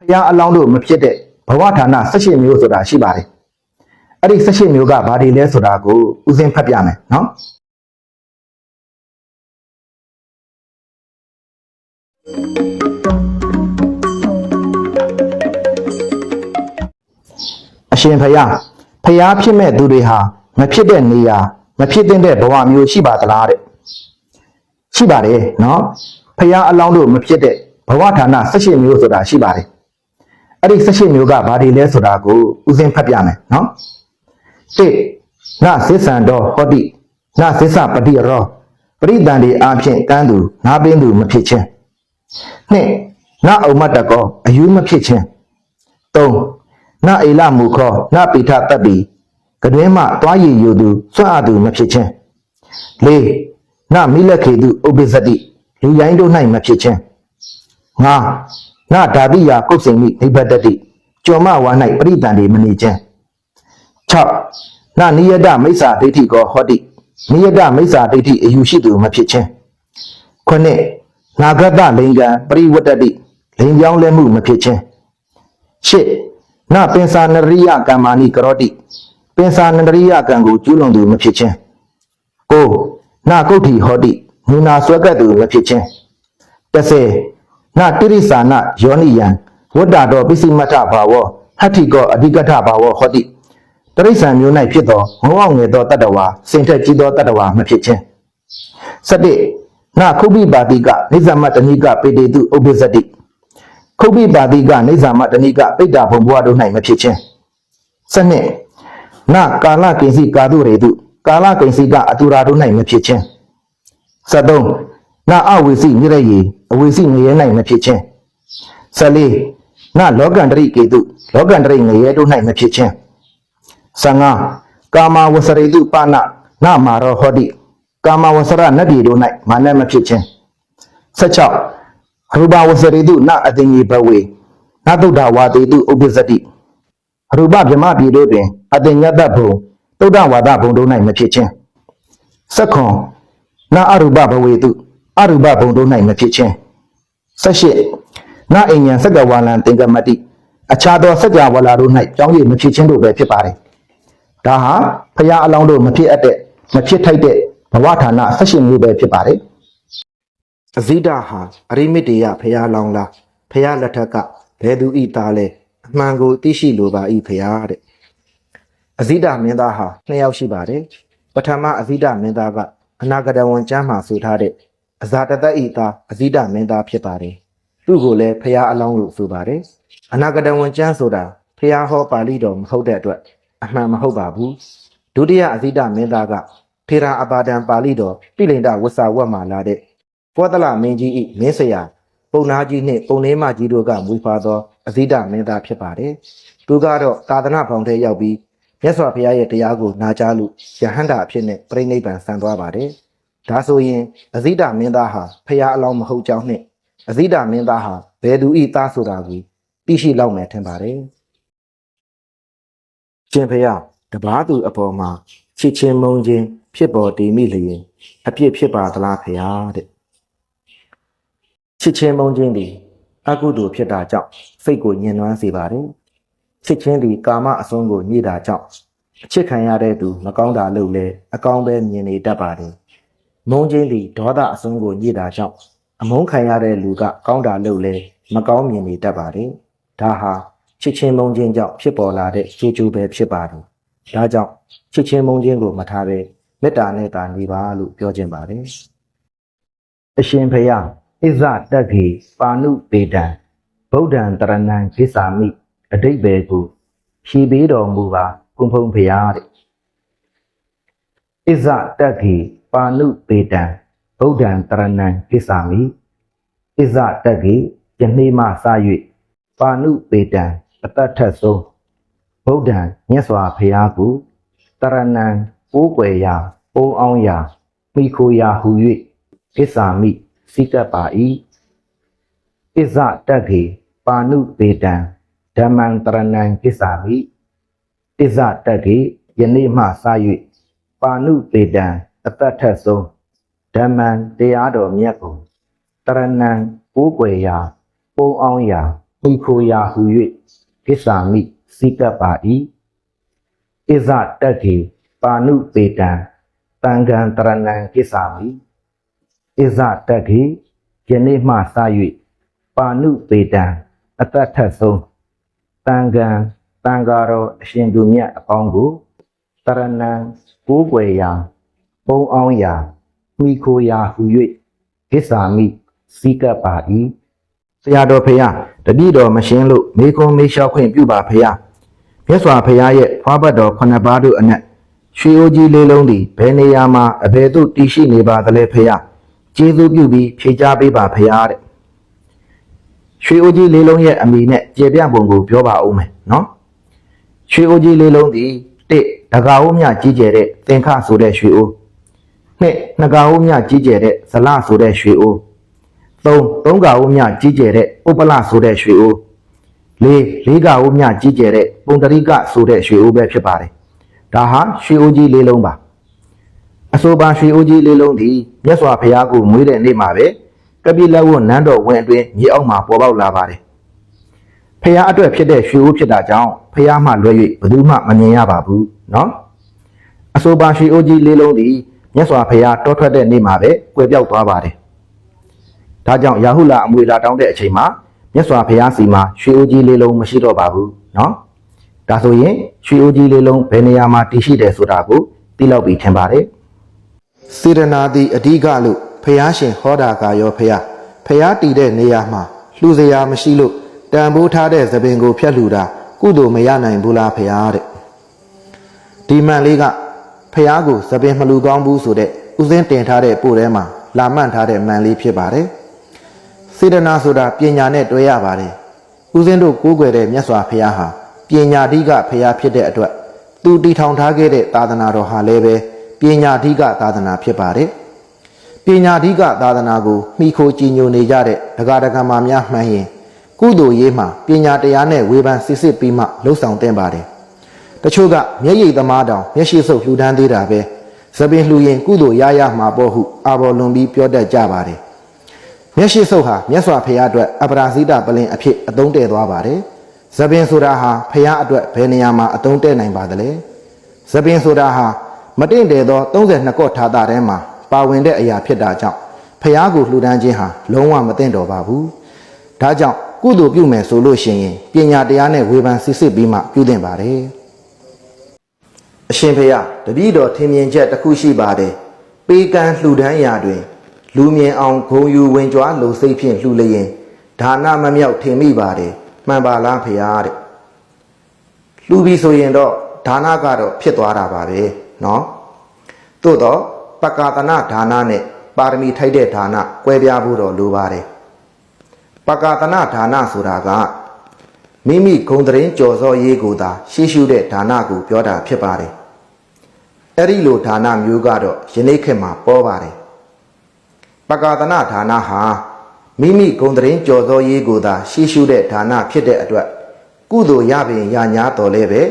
ဖျားအလောင်းတို့မဖြစ်တဲ့ဘဝဌာန18မျိုးဆိုတာရှိပါတယ်အဲ့ဒီ18မျိုးကဘာတွေလဲဆိုတာကိုဦးစင်းဖတ်ပြမယ်နော်အရှင်ဖျားဖျားဖြစ်မဲ့သူတွေဟာမဖြစ်တဲ့နေရာမဖြစ်တဲ့ဘဝမျိုးရှိပါသလားတဲ့ရှိပါတယ်နော်ဖျားအလောင်းတို့မဖြစ်တဲ့ဘဝဌာန18မျိုးဆိုတာရှိပါတယ် အဲ့ဒီ18မျိုးကဘာတွေလဲဆိုတာကိုဦးစင်းဖတ်ပြမယ်နော်တိနသစ္ဆန်တော်ဟောတိနသစ္စာပတိရောပရိတန်ဒီအဖြစ်ကန်းသူငါပင်းသူမဖြစ်ခြင်းနှစ်နအုံမတ္တကောအယူမဖြစ်ခြင်းသုံးနအိလမူခောနပိထတပ်ပိကတွင်မှသွားရည်ယူသူစွန့်အပ်သူမဖြစ်ခြင်းလေးနမိလက်ခေသူဥပ္ပဇ္ဇတိလူရိုင်းတို့၌မဖြစ်ခြင်းငါ နာဓာတိယာကုတ်စိန်မိနိဗ္ဗတတိကျော်မဝါ၌ပရိတန်တွေမနေခြင်း6နာနိယတမိစ္ဆာဒိဋ္ဌိကောဟောတိနိယတမိစ္ဆာဒိဋ္ဌိအယူရှိသူမဖြစ်ခြင်း9နာဂတလိင်္ဂံပရိဝတ္တတိလိင်ပြောင်းလဲမှုမဖြစ်ခြင်း8နာပင်စာနရိယကမ္မာနိကရောတိပင်စာနရိယကံကိုကျူးလွန်သူမဖြစ်ခြင်း9နာကုဋ္ဌိဟောတိမူနာဆွဲကပ်သူမဖြစ်ခြင်း30 နတိရိစာနယောနိယံဝတ္တတော်ပစ္စည်းမထဘာဝဟတ္ထိကောအဓိကထဘာဝဟောတိတရိစ္ဆာန်မျိုး၌ဖြစ်သောငေါအောင်ငယ်သောတတ္တဝါစင်ထက်ကြီးသောတတ္တဝါမဖြစ်ခြင်း17နခုပိပါတိကနိစ္စမတဏိကပေတေတုဥပ္ပဇ္ဇတိခုပိပါတိကနိစ္စမတဏိကပိတ္တာဘုံဘဝတို့၌မဖြစ်ခြင်း12နကာလကိဉ္စီကာတုရေတုကာလကိဉ္စီကအတူရာတို့၌မဖြစ်ခြင်း73နာအဝိစီညရရေ အဝိစီငရဲ၌မဖြစ်ခြင်း14နာလောကန္တရိကေတုလောကန္တရိငရဲတို့၌မဖြစ်ခြင်း15ကာမဝဆရိတုပါဏနာမာရောဟောတိကာမဝဆရနတ်ပြည်တို့၌မာနမဖြစ်ခြင်း16ရူပဝဆရိတုနအတင်ကြီးဘဝေနတုဒ္ဒဝါတေတုဥပ္ပဇ္ဇတိရူပဗြဟ္မပြည်တို့တွင်အတင်ညတ္တဘုံတုဒ္ဒဝါဒဘုံတို့၌မဖြစ်ခြင်းဆက်ခွန်နာအရူပဘဝေတု အရူပဘုံတို့၌မဖြစ်ခြင်းဆက်ရှိနာအိညာစက္ကဝါလံသင်္ကမတိအခြားသောစက္ကဝါလာတို့၌ကြောင်းရည်မဖြစ်ခြင်းတို့ပဲဖြစ်ပါတယ်ဒါဟာဖရာအလောင်းတို့မဖြစ်အပ်တဲ့မဖြစ်ထိုက်တဲ့ဘဝဌာနဆက်ရှိမျိုးပဲဖြစ်ပါတယ်အဇိဒဟာအရိမိတေယဖရာလောင်းလားဖရာလက်ထက်ကဘယ်သူဤသားလဲအမှန်ကိုသိရှိလိုပါဤဖရာတဲ့အဇိဒမင်းသားဟာနှစ်ယောက်ရှိပါတယ်ပထမအဇိဒမင်းသားကအနာဂတဝန်ကျမ်းမှာဆိုထားတဲ့ အဇာတတဤသားအဇိဒမင်းသားဖြစ်ပါတယ်သူ့ကိုလည်းဖရာအလောင်းလို့ဆိုပါတယ်အနာဂတဝန်ကျမ်းဆိုတာဖရာဟောပါဠိတော်မဟုတ်တဲ့အတွက်အမှန်မဟုတ်ပါဘူးဒုတိယအဇိဒမင်းသားကထေရာအပါဒံပါဠိတော်ပိလိန်ဒဝဆာဝတ်မှာလာတဲ့ကောသလမင်းကြီးဤမင်းဆရာပုံနာကြီးနှင့်ပုံလေးမကြီးတို့ကမွေးဖွားသောအဇိဒမင်းသားဖြစ်ပါတယ်သူကတော့သာသနာဖောင်ထဲရောက်ပြီးမြတ်စွာဘုရားရဲ့တရားကိုနာကြားလို့ယဟန္တာအဖြစ်နဲ့ပြိဋိဘံဆံသွားပါတယ် ဒါဆိုရင်အဇိဒမင်းသားဟာဖရာအလောင်းမဟုတ်ကြောင်းနဲ့အဇိဒမင်းသားဟာဘယ်သူဤသားဆိုတာကိုသိရှိလောက်မယ်ထင်ပါတယ်ရှင်ဖရာတပားသူအပေါ်မှာချစ်ချင်းမုန်းခြင်းဖြစ်ပေါ်တည်မိလျင်အပြစ်ဖြစ်ပါသလားဖရာတဲ့ချစ်ချင်းမုန်းခြင်းဒီအကုသိုလ်ဖြစ်တာကြောင့်စိတ်ကိုညှဉ်းနှွမ်းစေပါတယ်ချစ်ချင်းဒီကာမအစွန်းကိုညှိတာကြောင့်အချစ်ခံရတဲ့သူမကောင်းတာလို့လဲအကောင်းပဲမြင်နေတတ်ပါတယ် မုန်းခြင်းဒီဒေါသအစွန်းကိုညှိတာကြောင့်အမုန်းခံရတဲ့လူကကောင်းတာလို့လဲမကောင်းမြင်နေတတ်ပါတယ်ဒါဟာချစ်ချင်းမုန်းခြင်းကြောင့်ဖြစ်ပေါ်လာတဲ့ကျိုးကျိုးပဲဖြစ်ပါတယ်ဒါကြောင့်ချစ်ချင်းမုန်းခြင်းကိုမထားဘဲမေတ္တာနဲ့သာနေပါလို့ပြောခြင်းပါတယ်အရှင်ဖယားဣဇတက်ခေပါဏုပေတံဗုဒ္ဓံတရဏံဂစ္ဆာမိအတိတ်ပဲကိုဖြေပေးတော်မူပါကုံဖုံဖယားတဲ့ဣဇတက်ခေ ပါဏုပေတံဗုဒ္ဓံတရဏံဂစ္ဆာမိဣဇတက်ခေယနေ့မှစ၍ပါဏုပေတံအတ္တထက်ဆုံးဗုဒ္ဓံမြတ်စွာဘုရားကိုတရဏံပိုးွယ်ရာပိုးအောင်ရာမိခိုရာဟူ၍ဂစ္ဆာမိစိကပ်ပါ၏ဣဇတက်ခေပါဏုပေတံဓမ္မံတရဏံဂစ္ဆာမိဣဇတက်ခေယနေ့မှစ၍ပါဏုပေတံ အတ္တထက်ဆုံးဓမ္မံတရားတော်မြတ်ကိုတရဏံပိုးွယ်ရာပိုးအောင်ရာမိခိုရာဟူ၍ကိစ္ဆာမိစိကပ်ပါ၏ဣဇတက်ကေပါဏုပေတံတံဃံတရဏံကိစ္ဆာမိဣဇတက်ကေယနေ့မှစ၍ပါဏုပေတံအတ္တထက်ဆုံးတံဃံတံဃာတော်အရှင်သူမြတ်အပေါင်းကိုတရဏံကိုးကွယ်ရာ ပုံအောင်ရာမိခိုရာဟူ၍ကိစ္ဆာမိစိကပ်ပါ၏ဆရာတော်ဖေယတတိတော်မရှင်းလို့မေကွန်မေလျှောက်ခွင့်ပြုပါဖေယမြတ်စွာဘုရားရဲ့ဖွားဘတ်တော်ခုနှစ်ပါးတို့အနက်ရွှေအိုးကြီးလေးလုံးသည်ဘယ်နေရာမှာအဘယ်သို့တည်ရှိနေပါသလဲဖေယကျေးဇူးပြုပြီးဖြေကြားပေးပါဖေယတဲ့ရွှေအိုးကြီးလေးလုံးရဲ့အမိနဲ့ကျေပြပုံကိုပြောပါဦးမယ်နော်ရွှေအိုးကြီးလေးလုံးသည်တစ်တကာအိုးမြကြီးကျယ်တဲ့သင်္ခဆိုတဲ့ရွှေအိုး နှစ်နှစ်ကာအိုးမြကြီးကျယ်တဲ့ဇလဆိုတဲ့ရွှေအိုး သုံးသုံးကအိုးမြကြီးကျယ်တဲ့ဥပ္ပလဆိုတဲ့ရွှေအိုးလေးလေးကအိုးမြကြီးကျယ်တဲ့ပုံတရိကဆိုတဲ့ရွှေအိုးပဲဖြစ်ပါတယ်ဒါဟာရွှေအိုးကြီးလေးလုံးပါအဆိုပါရွှေအိုးကြီးလေးလုံးဒီမြတ်စွာဘုရားကိုမွေးတဲ့နေ့မှာပဲကပိလဝတ်နန်းတော်ဝင်အတွင်းမြေအောက်မှာပေါ်ပေါက်လာပါတယ်ဖះအတွက်ဖြစ်တဲ့ရွှေအိုးဖြစ်တာကြောင့်ဖះမှလွဲ၍ဘယ်သူမှမမြင်ရပါဘူးเนาะအဆိုပါရွှေအိုးကြီးလေးလုံးဒီ မြတ်စွာဘုရားတောထွက်တဲ့နေ့မှာပဲကွယ်ပြောက်သွားပါတယ်။ဒါကြောင့်ရာဟုလအမွေလာတောင်းတဲ့အချိန်မှာမြတ်စွာဘုရားစီမှာရွှေအိုးကြီးလေးလုံးမရှိတော့ပါဘူးနော်။ဒါဆိုရင်ရွှေအိုးကြီးလေးလုံးဘယ်နေရာမှာတည်ရှိတယ်ဆိုတာကိုသိလောက်ပြီးထင်ပါတယ်။စေတနာသည်အဓိကလို့ဘုရားရှင်ဟောတာကရောဘုရားဘုရားတည်တဲ့နေရာမှာလှူစရာမရှိလို့တန်ဖိုးထားတဲ့သပင်ကိုဖျက်လှူတာကုသိုလ်မရနိုင်ဘူးလားဘုရားတဲ့။ဒီမှန်လေးက ဘုရားကိုသပင်မလှူကောင်းဘူးဆိုတဲ့ဥစဉ်တင်ထားတဲ့ပို့ထဲမှာလာမှန်ထားတဲ့မှန်လေးဖြစ်ပါတယ်စေတနာဆိုတာပညာနဲ့တွဲရပါတယ်။ဦးဇင်းတို့ကိုးကွယ်တဲ့မြတ်စွာဘုရားဟာပညာဓိကဘုရားဖြစ်တဲ့အတွက်သူတည်ထောင်ထားခဲ့တဲ့သာသနာတော်ဟာလည်းပဲပညာဓိကသာသနာဖြစ်ပါတယ်။ပညာဓိကသာသနာကိုမှီခိုကြည်ညိုနေကြတဲ့ဒကာဒကမာများမှန်းရင်ကုသိုလ်ရေးမှာပညာတရားနဲ့ဝေဖန်စစ်စစ်ပြီးမှလှုပ်ဆောင်သင့်ပါတယ်။ တချို့ကမျက်ရည်သမားတောင်မျက်ရှိစုပ်လှူဒန်းသေးတာပဲ။သပင်လှူရင်ကုသိုလ်ရရမှာပေါ့ဟုအာဘော်လွန်ပြီးပြောတတ်ကြပါတယ်။မျက်ရှိစုပ်ဟာမြတ်စွာဘုရားအတွက်အပရာဇိတပလင်အဖြစ်အသုံးတည့်သွားပါတယ်။သပင်ဆိုတာဟာဘုရားအတွက်ဘယ်နေရာမှာအသုံးတည့်နိုင်ပါသလဲ။သပင်ဆိုတာဟာမတင့်တယ်သော32ကော့ထာတာထဲမှာပါဝင်တဲ့အရာဖြစ်တာကြောင့်ဘုရားကိုလှူဒန်းခြင်းဟာလုံးဝမသင့်တော်ပါဘူး။ဒါကြောင့်ကုသိုလ်ပြုမယ်ဆိုလို့ရှိရင်ပညာတရားနဲ့ဝေဖန်စစ်စစ်ပြီးမှပြုသင့်ပါတယ်။ အရှင်ဖေယတပည့်တော်ထင်မြင်ချက်တစ်ခုရှိပါတယ်ပေးကမ်းလှူဒန်းရာတွင် လူမြင်အောင်ဂုံယူဝင်ကြွားလုံစိတ်ဖြင့်လှူလျင်ဒါနမမြောက်ထင်မိပါတယ်မှန်ပါလားဖေယတဲ့လှူပြီးဆိုရင်တော့ဒါနကတော့ဖြစ်သွားတာပါပဲเนาะသို့တော့ပကာသနာဒါနနဲ့ပါရမီထိုက်တဲ့ဒါနကွဲပြားဖို့တော့လိုပါတယ်ပကာသနာဒါနဆိုတာက မိမိဂုံတရင်ကြော်စောရေးကိုသာရှေးရှုတဲ့ဒါနကိုပြောတာဖြစ်ပါတယ်။အဲ့ဒီလိုဒါနမျိုးကတော့ယနေ့ခေတ်မှာပေါ်ပါတယ်။ပကာသနာဒါနဟာမိမိဂုံတရင်ကြော်စောရေးကိုသာရှေးရှုတဲ့ဒါနဖြစ်တဲ့အတွက်ကုသိုလ်ရပင်ရညာတော်လဲပဲ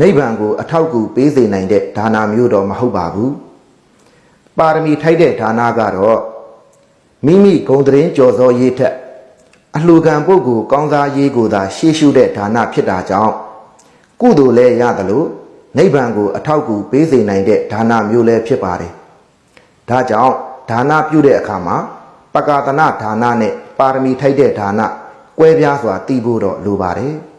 နိဗ္ဗာန်ကိုအထောက်အကူပေးစေနိုင်တဲ့ဒါနမျိုးတော့မဟုတ်ပါဘူး။ပါရမီထိုက်တဲ့ဒါနကတော့မိမိဂုံတရင်ကြော်စောရေးထက် အလှူခံပုဂ္ဂိုလ်ကောင်းစားရေးကိုသာ ရှေးရှုတဲ့ဒါနဖြစ်တာကြောင့်ကုသိုလ်လည်းရတယ်လို့နိဗ္ဗာန်ကိုအထောက်အကူပေးစေနိုင်တဲ့ဒါနမျိုးလည်းဖြစ်ပါတယ်။ဒါကြောင့်ဒါနပြုတဲ့အခါမှာပကာသနာဒါနနဲ့ပါရမီထိုက်တဲ့ဒါနကွဲပြားစွာတည်ဖို့တော့လိုပါတယ်။